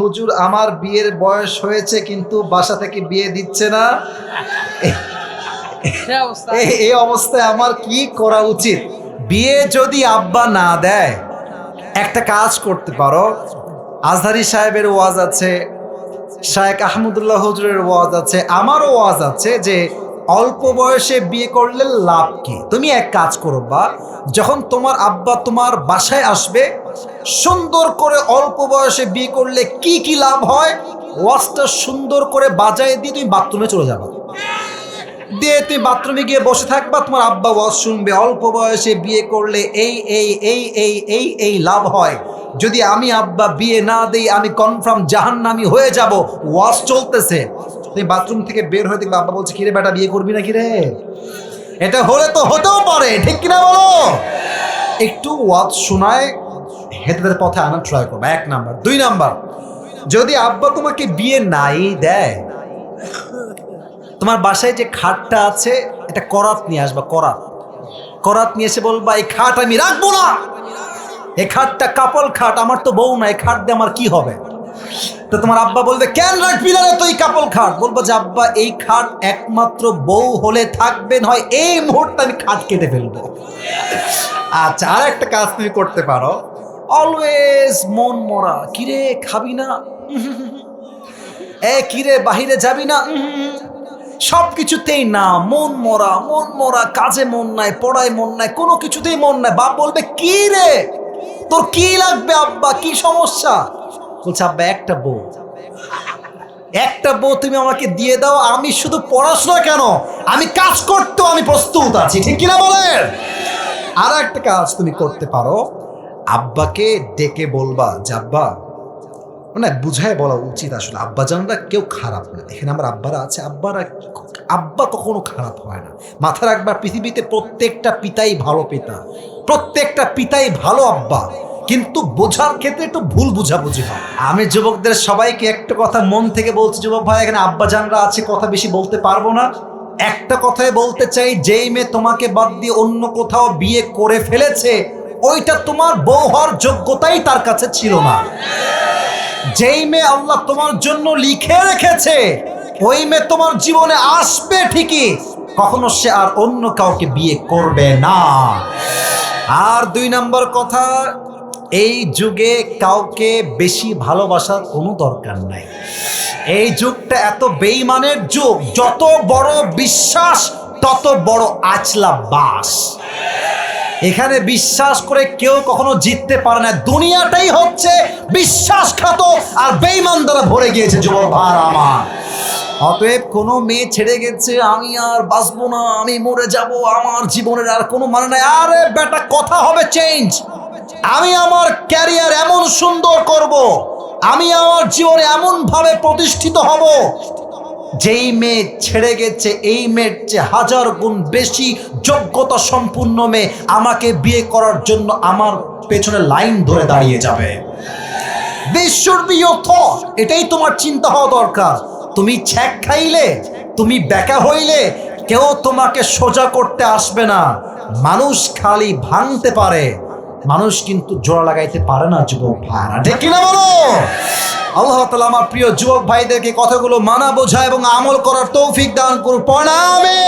হুজুর আমার বিয়ের বয়স হয়েছে কিন্তু বাসা থেকে বিয়ে দিচ্ছে না। এই অবস্থায় আমার কি করা উচিত? বিয়ে যদি আব্বা না দেয় একটা কাজ করতে পারো। আজহারি সাহেবের ওয়াজ আছে শায়েক আহমদুল্লাহ হুজুরের ওয়াজ আছে। আমারও ওয়াজ আছে যে অল্প বয়সে বিয়ে করলে লাভ কি? তুমি এক কাজ করো বা যখন তোমার আব্বা তোমার বাসায় আসবে সুন্দর করে অল্প বয়সে বিয়ে করলে কি কি লাভ হয়? ওয়াজটা সুন্দর করে বাজায় দিয়ে তুমি বাথরুমে চলে যাবা। দিয়ে তুমি বাথরুমে গিয়ে বসে থাকবা, তোমার আব্বা ওয়াজ শুনবে, অল্প বয়সে বিয়ে করলে এই এই এই এই এই এই লাভ হয়। যদি আমি আব্বা বিয়ে না দেই, আমি কনফার্ম জাহান্নামি হয়ে যাব। ওয়াজ চলতেছে। তুমি বাথরুম থেকে বের হয়ে দেখবে, আব্বা বলছে, কিরে বেটা, বিয়ে করবি না কিরে এটা হলে তো হতেও পারে, ঠিক কিনা বলো? একটু ওয়াজ শোনায় হেতেদের পথে আনার ট্রাই করবে। এক নাম্বার। দুই নাম্বার। যদি আব্বা তোমাকে বিয়ে নাই দেয়, তোমার বাসায় যে খাটটা আছে, এটা করাত নিয়ে আসবা, করাত। করাত নিয়ে এসে বলবা, এই খাট আমি রাখব না। এই খাটটা কাপল খাট, আমার তো বউ না এই খাট দিয়ে আমার কি হবে? তো তোমার আব্বা বলবে, কেন রাখবি না তো এই কাপল খাট? বলব যে, আব্বা, এই খাট একমাত্র বউ হলে থাকবে, নয় এই মুহূর্তে আমি খাট কেটে ফেলব। আচ্ছা আর একটা কাজ তুমি করতে পারো। অলওয়েজ মন মরা। কিরে খাবি না? এ কিরে বাহিরে যাবি না? সব কিছুতেই না, মন মরা মন মরা, কাজে মন নাই, পড়ায় মন নাই, কোনো কিছুতেই মন নাই। বাপ বলবে কি রে তোর কি লাগবে আব্বা? কি সমস্যা? বলছে, আব্বা, একটা বউ। একটা বউ তুমি আমাকে দিয়ে দাও, আমি শুধু পড়াশোনা কেন? আমি কাজ করতেও আমি প্রস্তুত আছি, ঠিক কিনা বলেন? আর একটা কাজ তুমি করতে পারো। আব্বাকে ডেকে বলবা যে, আব্বা মানে বুঝায় বলা উচিত আসলে। আব্বা জানরা কেউ খারাপ না। এখানে আমার আব্বারা আছে। আব্বারা আব্বা কখনো খারাপ হয় না। মাথা রাখবা, পৃথিবীতে প্রত্যেকটা পিতাই ভালো পিতা। প্রত্যেকটা পিতাই ভালো আব্বা। কিন্তু বোঝার ক্ষেত্রে একটু ভুল বুঝাবুঝি হয়। আমি যুবকদের সবাইকে একটা কথা মন থেকে বলছি, যুবক ভাই, এখানে আব্বা জানরা আছে, কথা বেশি বলতে পারব না। একটা কথাই বলতে চাই, যেই মেয়ে তোমাকে বাদ দিয়ে অন্য কোথাও বিয়ে করে ফেলেছে ওইটা তোমার বউ হওয়ার যোগ্যতাই তার কাছে ছিল না। যেই মেয়ে আল্লাহ তোমার জন্য লিখে রেখেছে, ওই মেয়ে তোমার জীবনে আসবে ঠিকই, কখনো সে আর অন্য কাউকে বিয়ে করবে না। আর দুই নম্বর কথা, এই যুগে কাউকে বেশি ভালোবাসার কোনো দরকার নাই। এই যুগটা এত বেইমানের যুগ, যত বড় বিশ্বাস, তত বড় আচলা বাস এখানে বিশ্বাস করে কেউ কখনো জিততে পারে না। দুনিয়াটাই হচ্ছে বিশ্বাসঘাত আর বেইমান দ্বারা ভরে গিয়েছে যুবক ভার আমার। অতএব কোনো মেয়ে ছেড়ে গেছে, আমি আর বাঁচবো না, আমি মরে যাব, আমার জীবনের আর কোনো মানে নাই। আরে বেটা, কথা হবে চেঞ্জ আমি আমার ক্যারিয়ার এমন সুন্দর করব, আমি আমার জীবনে এমন ভাবে প্রতিষ্ঠিত হব যেই মেয়ে ছেড়ে গেছে, এই মেয়ের চেয়ে হাজার গুণ বেশি যোগ্যতা সম্পূর্ণ মেয়ে আমাকে বিয়ে করার জন্য আমার পেছনে লাইন ধরে দাঁড়িয়ে যাবে। এটাই তোমার চিন্তা হওয়া দরকার। তুমি ছ্যাক খাইলে, তুমি বেকা হইলে, কেউ তোমাকে সোজা করতে আসবে না। মানুষ খালি ভাঙতে পারে, মানুষ কিন্তু জোড়া লাগাইতে পারে না, যুবক ভাইরা ঠিক কিনা বলো? আল্লাহ তালা আমার প্রিয় যুবক ভাইদেরকে কথাগুলো মানা, বোঝা এবং আমল করার তৌফিক দান করুন। প্রণামে